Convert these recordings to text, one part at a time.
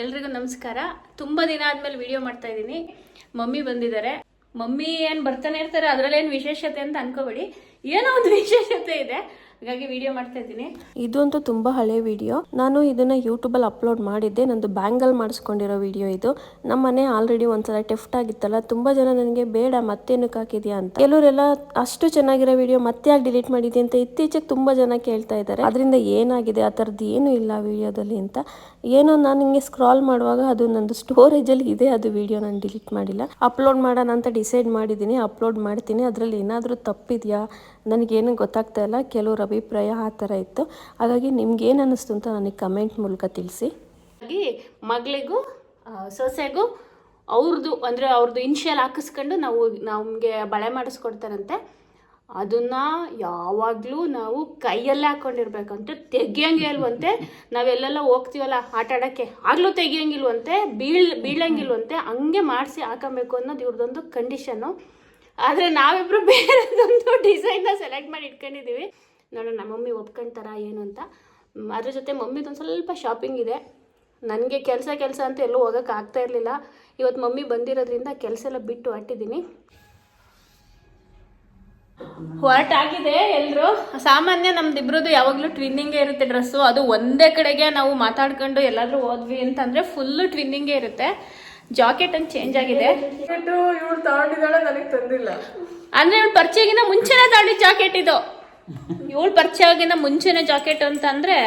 ಎಲ್ರಿಗೂ ನಮಸ್ಕಾರ. ತುಂಬ ದಿನ ಆದ್ಮೇಲೆ ವಿಡಿಯೋ ಮಾಡ್ತಾ ಇದ್ದೀನಿ. ಮಮ್ಮಿ ಬಂದಿದ್ದಾರೆ. ಮಮ್ಮಿ ಏನು ಬರ್ತಾನೆ ಇರ್ತಾರೆ, ಅದರಲ್ಲೇನು ವಿಶೇಷತೆ ಅಂತ ಅನ್ಕೋಬೇಡಿ. ಏನೋ ಒಂದು ವಿಶೇಷತೆ ಇದೆ. ಹಾಗಾಗಿ ವಿಡಿಯೋ ಮಾಡ್ತಾ ಇದ್ದೀನಿ. ಇದಂತೂ ತುಂಬ ಹಳೆ ವಿಡಿಯೋ ನಾನು ಇದನ್ನ ಯೂಟ್ಯೂಬಲ್ಲಿ ಅಪ್ಲೋಡ್ ಮಾಡಿದ್ದೆ. ನಂದು ಬ್ಯಾಂಗಲ್ ಮಾಡಿಸ್ಕೊಂಡಿರೋ ವಿಡಿಯೋ ಇದು. ನಮ್ಮ ಮನೆ ಆಲ್ರೆಡಿ ಒಂದ್ಸಲ ಟೆಫ್ಟ್ ಆಗಿತ್ತಲ್ಲ, ತುಂಬಾ ಜನ ನನಗೆ, ಬೇಡ ಮತ್ತೇನಕ್ಕೆ ಹಾಕಿದ್ಯಾ? ಅಂತ. ಕೆಲವರೆಲ್ಲ, ಅಷ್ಟು ಚೆನ್ನಾಗಿರೋ ವಿಡಿಯೋ ಮತ್ತೆ ಯಾಕೆ ಡಿಲೀಟ್ ಮಾಡಿದ್ದೆ ಅಂತ ಇತ್ತೀಚೆಗೆ ತುಂಬಾ ಜನ ಕೇಳ್ತಾ ಇದ್ದಾರೆ. ಅದರಿಂದ ಏನಾಗಿದೆ? ಆ ಥರದ್ದು ಏನೂ ಇಲ್ಲ ವಿಡಿಯೋದಲ್ಲಿ ಅಂತ. ಏನೋ ನಾನು ಹಿಂಗೆ ಸ್ಕ್ರಾಲ್ ಮಾಡುವಾಗ ಅದು ನಂದು ಸ್ಟೋರೇಜಲ್ಲಿ ಇದೆ. ಅದು ವಿಡಿಯೋ ನಾನು ಡಿಲೀಟ್ ಮಾಡಿಲ್ಲ. ಅಪ್ಲೋಡ್ ಮಾಡೋಣ ಅಂತ ಡಿಸೈಡ್ ಮಾಡಿದ್ದೀನಿ. ಅಪ್ಲೋಡ್ ಮಾಡ್ತೀನಿ. ಅದರಲ್ಲಿ ಏನಾದರೂ ತಪ್ಪಿದೆಯಾ? ನನಗೇನು ಗೊತ್ತಾಗ್ತಾ ಇಲ್ಲ. ಕೆಲವ್ರ ಅಭಿಪ್ರಾಯ ಆ ಥರ ಇತ್ತು. ಹಾಗಾಗಿ ನಿಮ್ಗೆ ಏನು ಅನ್ನಿಸ್ತು ಅಂತ ನನಗೆ ಕಮೆಂಟ್ ಮೂಲಕ ತಿಳಿಸಿ. ಮಗಳಿಗೂ ಸೊಸೆಗೂ ಅವ್ರದ್ದು ಅಂದರೆ ಅವ್ರದ್ದು ಇನ್ಷಿಯಲ್ ಹಾಕಿಸ್ಕೊಂಡು ನಾವು, ನಮಗೆ ಬಳೆ ಮಾಡಿಸ್ಕೊಡ್ತಾರಂತೆ. ಅದನ್ನು ಯಾವಾಗಲೂ ನಾವು ಕೈಯಲ್ಲೇ ಹಾಕ್ಕೊಂಡಿರ್ಬೇಕಂತೆ ತೆಗಿಯಂಗೆ ಇಲ್ವಂತೆ ನಾವೆಲ್ಲೆಲ್ಲ ಹೋಗ್ತೀವಲ್ಲ, ಆಟ ಆಡೋಕ್ಕೆ. ಆಗಲೂ ತೆಗಿಯಂಗಿಲ್ವಂತೆ, ಬೀಳ್, ಬೀಳಂಗಿಲ್ವಂತೆ. ಹಂಗೆ ಮಾಡಿಸಿ ಹಾಕೊಬೇಕು ಅನ್ನೋದು ಇವ್ರದ್ದೊಂದು ಕಂಡೀಷನ್ನು ಆದರೆ ನಾವಿಬ್ರು ಬೇರೆದೊಂದು ಡಿಸೈನ್ನ ಸೆಲೆಕ್ಟ್ ಮಾಡಿ ಇಟ್ಕೊಂಡಿದ್ದೀವಿ. ನೋಡೋಣ ನಮ್ಮ ಮಮ್ಮಿ ಒಪ್ಕೊಂತಾರ ಏನು ಅಂತ. ಅದ್ರ ಜೊತೆ ಮಮ್ಮಿದೊಂದು ಸ್ವಲ್ಪ ಶಾಪಿಂಗ್ ಇದೆ. ನನಗೆ ಕೆಲಸ ಕೆಲಸ ಅಂತ ಎಲ್ಲೂ ಹೋಗೋಕೆ ಆಗ್ತಾ ಇರಲಿಲ್ಲ. ಇವತ್ತು ಮಮ್ಮಿ ಬಂದಿರೋದ್ರಿಂದ ಕೆಲಸ ಎಲ್ಲ ಬಿಟ್ಟು ಹೊರಟಿದ್ದೀನಿ. ಹೊರಟಾಗಿದೆ ಎಲ್ಲರೂ ಸಾಮಾನ್ಯ ನಮ್ದಿಬ್ರದ್ದು ಯಾವಾಗಲೂ ಟ್ವಿನ್ನಿಂಗೇ ಇರುತ್ತೆ ಡ್ರೆಸ್ಸು ಅದು ಒಂದೇ ಕಡೆಗೆ ನಾವು ಮಾತಾಡ್ಕೊಂಡು ಎಲ್ಲಾದರೂ ಹೋದ್ವಿ ಅಂತಂದರೆ ಫುಲ್ಲು ಟ್ವಿನ್ನಿಂಗೇ ಇರುತ್ತೆ. ಜಾಕೆಟ್ ಅಂತ ಚೇಂಜ್ ಆಗಿದೆ. ಇವಳು ತಗೊಂಡಿದ್ದಾಳೆ ನನಗೆ ತಂದಿಲ್ಲ. ಅಂದ್ರೆ ಇವಳು ಪರಿಚಯಗಿಂತ ಮುಂಚೆನೆ ತಾಳಿ ಜಾಕೆಟ್ ಇದು. ಇವಳು ಪರಿಚಯಗಿಂತ ಮುಂಚೆನೆ ಜಾಕೆಟ್ ಅಂತಂದ್ರೆ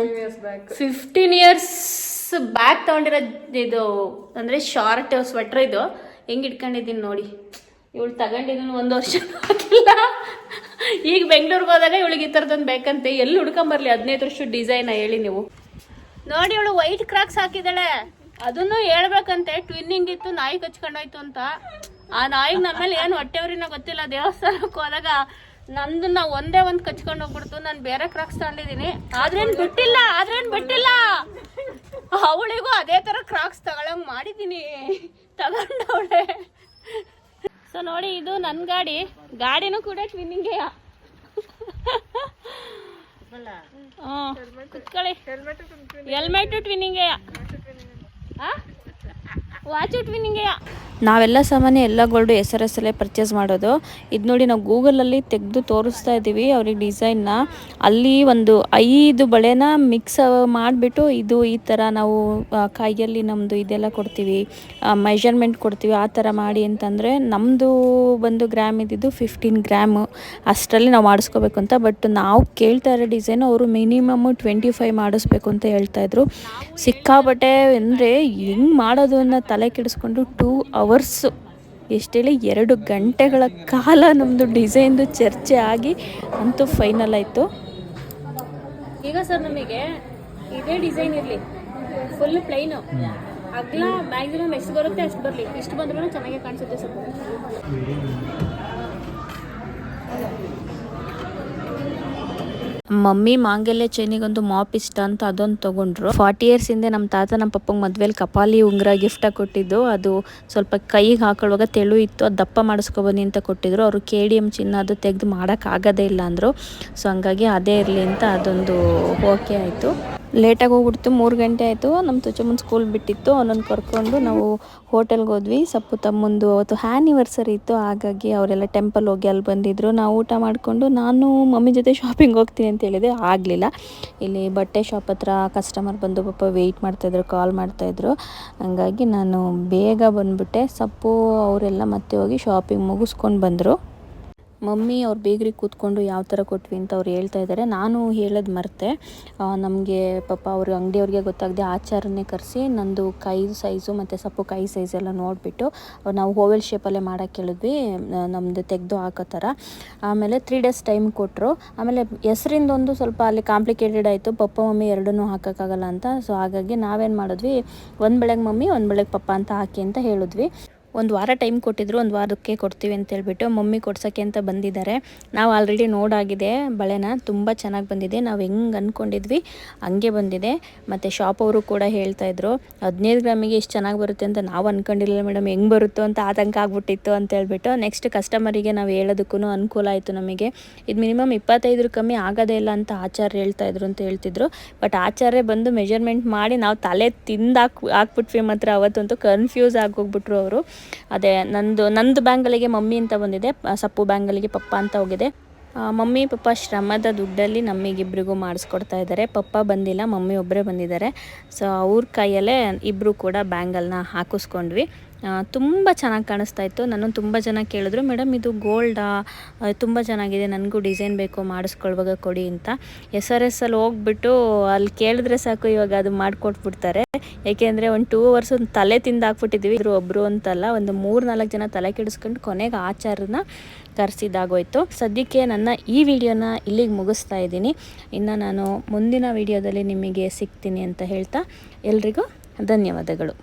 years back fifteen years back ತಗೊಂಡಿರೋ ಇದು ಅಂದ್ರೆ ಶಾರ್ಟ್ ಸ್ವೆಟರ್ ಇದು. ಹೆಂಗ್ ಇಟ್ಕೊಂಡಿದ್ದೀನಿ ನೋಡಿ. ಇವಳು ತಗೊಂಡಿದ್ದೀನಿ ಒಂದು ವರ್ಷ ಆಗಿಲ್ಲ ಈಗ ಬೆಂಗಳೂರಿಗೆ ಹೋದಾಗ ಇವಳಿಗೆ ಈ ಥರದೊಂದು ಬೇಕಂತೆ. ಎಲ್ಲಿ ಹುಡ್ಕೊಂಬರ್ಲಿ ಹದಿನೈದು ವರ್ಷ ಡಿಸೈನ್ ಹೇಳಿ ನೀವು. ನೋಡಿ ಇವಳು ವೈಟ್ ಕ್ರಾಕ್ಸ್ ಹಾಕಿದಾಳೆ ಅದನ್ನು ಹೇಳ್ಬೇಕಂತೆ. ಟ್ವಿನ್ನಿಂಗ್ ಇತ್ತು ನಾಯಿ ಕಚ್ಕೊಂಡೋಯ್ತು ಅಂತ. ಆ ನಾಯಿಗೆ ನಮ್ಮಲ್ಲಿ ಏನು ಹೊಟ್ಟೆವ್ರಿನ ಗೊತ್ತಿಲ್ಲ. ದೇವಸ್ಥಾನಕ್ಕೆ ಹೋದಾಗ ನಂದನ್ನ ಒಂದೇ ಒಂದು ಕಚ್ಕೊಂಡು ಹೋಗ್ಬಿಡ್ತು. ನಾನು ಬೇರೆ ಕ್ರಾಕ್ಸ್ ತಗೊಂಡಿದ್ದೀನಿ. ಆದ್ರೇನ್ ಬಿಟ್ಟಿಲ್ಲ ಆದ್ರೇನ್ ಬಿಟ್ಟಿಲ್ಲ. ಅವಳಿಗೂ ಅದೇ ತರ ಕ್ರಾಕ್ಸ್ ತಗೊಳಂಗ್ ಮಾಡಿದ್ದೀನಿ. ತಗೊಂಡವಳೆ. ಸೊ ನೋಡಿ ಇದು ನನ್ನ ಗಾಡಿ. ಗಾಡಿನೂ ಕೂಡ ಟ್ವಿನ್ನಿಂಗೇ ಕುತ್ಕೊಳ್ಳಿ. ಹೆಲ್ಮೆಟ್ ಟ್ವಿನ್ನಿಂಗೇ ವಾಚ್ ಟ್ವಿನ್ನಿಂಗೇ ನಾವೆಲ್ಲ ಸಾಮಾನ್ಯ ಎಲ್ಲ ಗೋಲ್ಡು ಎಸ್ ಅಲ್ಲೇ ಪರ್ಚೇಸ್ ಮಾಡೋದು. ಇದು ನೋಡಿ ನಾವು ಗೂಗಲಲ್ಲಿ ತೆಗೆದು ತೋರಿಸ್ತಾ ಇದ್ದೀವಿ ಅವ್ರಿಗೆ ಡಿಸೈನ್ನ ಅಲ್ಲಿ ಒಂದು ಐದು ಬಳೆನ ಮಿಕ್ಸ್ ಮಾಡಿಬಿಟ್ಟು ಇದು ಈ ಥರ ನಾವು ಕೈಯಲ್ಲಿ ನಮ್ಮದು ಇದೆಲ್ಲ ಕೊಡ್ತೀವಿ. ಮೆಷರ್ಮೆಂಟ್ ಕೊಡ್ತೀವಿ. ಆ ಥರ ಮಾಡಿ ಅಂತಂದರೆ ನಮ್ಮದು ಬಂದು ಗ್ರಾಮ್ ಇದ್ದಿದ್ದು ಫಿಫ್ಟೀನ್ ಗ್ರಾಮು ಅಷ್ಟರಲ್ಲಿ ನಾವು ಮಾಡಿಸ್ಕೋಬೇಕು ಅಂತ. ಬಟ್ ನಾವು ಕೇಳ್ತಾ ಇರೋ ಡಿಸೈನು ಅವರು ಮಿನಿಮಮ್ ಟ್ವೆಂಟಿ ಫೈವ್ ಮಾಡಿಸ್ಬೇಕು ಅಂತ ಹೇಳ್ತಾಯಿದ್ರು ಸಿಕ್ಕಾಬಟ್ಟೆ ಅಂದರೆ ಹೆಂಗೆ ಮಾಡೋದು ಅನ್ನೋ ತಲೆ ಕೆಡಿಸ್ಕೊಂಡು ಟೂ ಅವರ್ಸು ಎಷ್ಟೇಳಿ ಎರಡು ಗಂಟೆಗಳ ಕಾಲ ನಮ್ಮದು ಡಿಸೈನ್ದು ಚರ್ಚೆ ಆಗಿ ಅಂತೂ ಫೈನಲ್ ಆಯಿತು. ಈಗ ಸರ್ ನಮಗೆ ಇದೇ ಡಿಸೈನ್ ಇರಲಿ ಫುಲ್ ಪ್ಲೈನು ಅಗ್ಲ ಮ್ಯಾಕ್ಸಿಮಮ್ ಎಷ್ಟು ಬರುತ್ತೆ, ಅಷ್ಟು ಬರಲಿ. ಇಷ್ಟು ಬಂದ್ರೂ ಚೆನ್ನಾಗಿ ಕಾಣಿಸುತ್ತೆ ಸರ್ ಮಮ್ಮಿ ಮಾಂಗಲ್ಯ ಚೈನಿಗೊಂದು ಮಾಪ್ ಇಷ್ಟ ಅಂತ ಅದೊಂದು ತೊಗೊಂಡ್ರು. ಫಾರ್ಟಿ ಇಯರ್ಸ್ ಹಿಂದೆ ನಮ್ಮ ತಾತ ನಮ್ಮ ಪಪ್ಪಂಗೆ ಮದ್ವೆಲಿ ಕಪಾಲಿ ಉಂಗುರ ಗಿಫ್ಟಾಗಿ ಕೊಟ್ಟಿದ್ದು. ಅದು ಸ್ವಲ್ಪ ಕೈಗೆ ಹಾಕೊಳ್ಳುವಾಗ ತೆಳು ಇತ್ತು, ಅದು ದಪ್ಪ ಮಾಡಿಸ್ಕೊಬನ್ನಿ ಅಂತ ಕೊಟ್ಟಿದ್ರು. ಅವರು ಕೆ ಡಿ ಎಂ ಚಿನ್ನ ಅದು ತೆಗೆದು ಮಾಡೋಕ್ಕಾಗೋದೇ ಇಲ್ಲ ಅಂದರು. ಸೊ ಹಂಗಾಗಿ ಅದೇ ಇರಲಿ ಅಂತ ಅದೊಂದು ಓಕೆ ಆಯಿತು. ಲೇಟಾಗಿ ಹೋಗ್ಬಿಡ್ತು, ಮೂರು ಗಂಟೆ ಆಯಿತು. ನಮ್ಮ ತುಚಮ್ಮನ ಸ್ಕೂಲ್ ಬಿಟ್ಟಿತ್ತು. ಅವನನ್ನು ಕರ್ಕೊಂಡು ನಾವು ಹೋಟೆಲ್ಗೆ ಹೋದ್ವಿ. ಸಪ್ಪು ತಮ್ಮಂದು ಅವತ್ತು ಹ್ಯಾನಿವರ್ಸರಿ ಇತ್ತು. ಹಾಗಾಗಿ ಅವರೆಲ್ಲ ಟೆಂಪಲ್ ಹೋಗಿ ಅಲ್ಲಿ ಬಂದಿದ್ದರು ನಾವು ಊಟ ಮಾಡಿಕೊಂಡು, ನಾನು ಮಮ್ಮಿ ಜೊತೆ ಶಾಪಿಂಗ್ ಹೋಗ್ತೀನಿ ಅಂತ ಹೇಳಿದೆ. ಆಗಲಿಲ್ಲ. ಇಲ್ಲಿ ಬಟ್ಟೆ ಶಾಪ್ ಹತ್ರ ಕಸ್ಟಮರ್ ಬಂದು ಪಾಪ ವೆಯ್ಟ್ ಮಾಡ್ತಾಯಿದ್ರು ಕಾಲ್ ಮಾಡ್ತಾಯಿದ್ರು ಹಂಗಾಗಿ ನಾನು ಬೇಗ ಬಂದುಬಿಟ್ಟೆ. ಸಪ್ಪು ಅವರೆಲ್ಲ ಮತ್ತೆ ಹೋಗಿ ಶಾಪಿಂಗ್ ಮುಗಿಸ್ಕೊಂಡು ಬಂದರು. ಮಮ್ಮಿ ಅವ್ರು ಬೇಗ್ರಿಗೆ ಕೂತ್ಕೊಂಡು ಯಾವ ಥರ ಕೊಟ್ವಿ ಅಂತ ಅವ್ರು ಹೇಳ್ತಾ ಇದ್ದಾರೆ ನಾನು ಹೇಳೋದು ಮರೆತೆ ನಮಗೆ ಪಾಪ ಅವ್ರಿಗೆ ಅಂಗಡಿಯವ್ರಿಗೆ ಗೊತ್ತಾಗದೆ ಆಚಾರನ್ನೇ ಕರೆಸಿ ನಂದು ಕೈ ಸೈಜು ಮತ್ತು ಸಪ್ಪು ಕೈ ಸೈಜ್ ಎಲ್ಲ ನೋಡಿಬಿಟ್ಟು ನಾವು ಹೋವೆಲ್ ಶೇಪಲ್ಲೇ ಮಾಡೋಕ್ಕೆ ಹೇಳಿದ್ವಿ ನಮ್ಮದು ತೆಗೆದು ಹಾಕೋ ಥರ ಆಮೇಲೆ ತ್ರೀ ಡೇಸ್ ಟೈಮ್ ಕೊಟ್ಟರು ಆಮೇಲೆ ಹೆಸರಿಂದೊಂದು ಸ್ವಲ್ಪ ಅಲ್ಲಿ ಕಾಂಪ್ಲಿಕೇಟೆಡ್ ಆಯಿತು. ಪಪ್ಪ, ಮಮ್ಮಿ ಎರಡನ್ನೂ ಹಾಕೋಕ್ಕಾಗಲ್ಲ ಅಂತ. ಸೊ ಹಾಗಾಗಿ ನಾವೇನು ಮಾಡಿದ್ವಿ, ಒಂದು ಬೆಳಗ್ಗೆ ಮಮ್ಮಿ, ಒಂದು ಬೆಳಗ್ಗೆ ಪಪ್ಪ ಅಂತ ಹಾಕಿ ಅಂತ ಹೇಳಿದ್ವಿ. ಒಂದು ವಾರ ಟೈಮ್ ಕೊಟ್ಟಿದ್ರು, ಒಂದು ವಾರಕ್ಕೆ ಕೊಡ್ತೀವಿ ಅಂತ ಹೇಳ್ಬಿಟ್ಟು ಮಮ್ಮಿ ಕೊಡ್ಸೋಕ್ಕೆ ಅಂತ ಬಂದಿದ್ದಾರೆ. ನಾವು ಆಲ್ರೆಡಿ ನೋಡಾಗಿದೆ ಬಳೆನ ತುಂಬ ಚೆನ್ನಾಗಿ ಬಂದಿದೆ. ನಾವು ಹೆಂಗೆ ಅಂದ್ಕೊಂಡಿದ್ವಿ ಹಂಗೆ ಬಂದಿದೆ. ಮತ್ತು ಶಾಪ್ ಅವರು ಕೂಡ ಹೇಳ್ತಾ ಇದ್ರು, ಹದಿನೈದು ಗ್ರಾಮಿಗೆ ಇಷ್ಟು ಚೆನ್ನಾಗಿ ಬರುತ್ತೆ ಅಂತ ನಾವು ಅಂದ್ಕೊಂಡಿರಲಿಲ್ಲ ಮೇಡಮ್, ಹೆಂಗೆ ಬರುತ್ತೋ ಅಂತ ಆತಂಕ ಆಗ್ಬಿಟ್ಟಿತ್ತು ಅಂತ ಹೇಳ್ಬಿಟ್ಟು ನೆಕ್ಸ್ಟ್ ಕಸ್ಟಮರಿಗೆ ನಾವು ಹೇಳೋದಕ್ಕೂ ಅನುಕೂಲ ಆಯಿತು ನಮಗೆ. ಇದು ಮಿನಿಮಮ್ ಇಪ್ಪತ್ತೈದರ ಕಮ್ಮಿ ಆಗೋದೇ ಇಲ್ಲ ಅಂತ ಆಚಾರ್ಯ ಹೇಳ್ತಾ ಇದ್ರು ಅಂತ ಹೇಳ್ತಿದ್ರು. ಬಟ್ ಆಚಾರ್ಯ ಬಂದು ಮೆಜರ್ಮೆಂಟ್ ಮಾಡಿ ನಾವು ತಲೆ ತಿಂದು ಹಾಕ್, ಹಾಕ್ಬಿಟ್ವಿ ಮಾತ್ರ ಅವತ್ತಂತೂ ಕನ್ಫ್ಯೂಸ್ ಆಗೋಗ್ಬಿಟ್ರು ಅವರು. ಅದೇ ನಂದು ನಂದು ಬ್ಯಾಂಗಲಿಗೆ ಮಮ್ಮಿ ಅಂತ ಬಂದಿದೆ ಸಪ್ಪು ಬ್ಯಾಂಗಲಿಗೆ ಪಪ್ಪ ಅಂತ ಹೋಗಿದೆ. ಮಮ್ಮಿ, ಪಪ್ಪ ಶ್ರಮದ ದುಡ್ಡಲ್ಲಿ ನಮಗಿಬ್ರಿಗೂ ಮಾಡಿಸ್ಕೊಡ್ತಾ ಇದ್ದಾರೆ. ಪಪ್ಪ ಬಂದಿಲ್ಲ, ಮಮ್ಮಿ ಒಬ್ಬರೇ ಬಂದಿದ್ದಾರೆ. ಸೊ, ಅವ್ರ ಕೈಯಲ್ಲೇ ಇಬ್ಬರು ಕೂಡ ಬ್ಯಾಂಗಲ್ನ ಹಾಕಿಸ್ಕೊಂಡ್ವಿ. ತುಂಬ ಚೆನ್ನಾಗಿ ಕಾಣಿಸ್ತಾ ಇತ್ತು. ನಾನು ತುಂಬ ಜನ ಕೇಳಿದ್ರು ಮೇಡಮ್ ಇದು ಗೋಲ್ಡಾ ತುಂಬ ಚೆನ್ನಾಗಿದೆ, ನನಗೂ ಡಿಸೈನ್ ಬೇಕು, ಮಾಡಿಸ್ಕೊಳ್ವಾಗ ಕೊಡಿ ಅಂತ. ಎಸ್ ಆರ್ ಎಸ್ ಅಲ್ಲಿ ಹೋಗ್ಬಿಟ್ಟು ಅಲ್ಲಿ ಕೇಳಿದ್ರೆ ಸಾಕು, ಇವಾಗ ಅದು ಮಾಡಿಕೊಟ್ಬಿಡ್ತಾರೆ. ಏಕೆಂದರೆ ಒಂದು ಟೂ ಅವರ್ಸ್ ಒಂದು ತಲೆ ತಿಂದು ಹಾಕ್ಬಿಟ್ಟಿದ್ವಿ. ಇದ್ರು ಒಬ್ಬರು ಅಂತಲ್ಲ, ಒಂದು ಮೂರು ನಾಲ್ಕು ಜನ ತಲೆ ಕೆಡಿಸ್ಕೊಂಡು ಕೊನೆಗೆ ಆಚಾರನ ಕರೆಸಿದ್ದಾಗೋಯ್ತು. ಸದ್ಯಕ್ಕೆ ನನ್ನ ಈ ವಿಡಿಯೋನ ಇಲ್ಲಿಗೆ ಮುಗಿಸ್ತಾ ಇದ್ದೀನಿ. ಇನ್ನು ನಾನು ಮುಂದಿನ ವಿಡಿಯೋದಲ್ಲಿ ನಿಮಗೆ ಸಿಗ್ತೀನಿ ಅಂತ ಹೇಳ್ತಾ ಎಲ್ರಿಗೂ ಧನ್ಯವಾದಗಳು.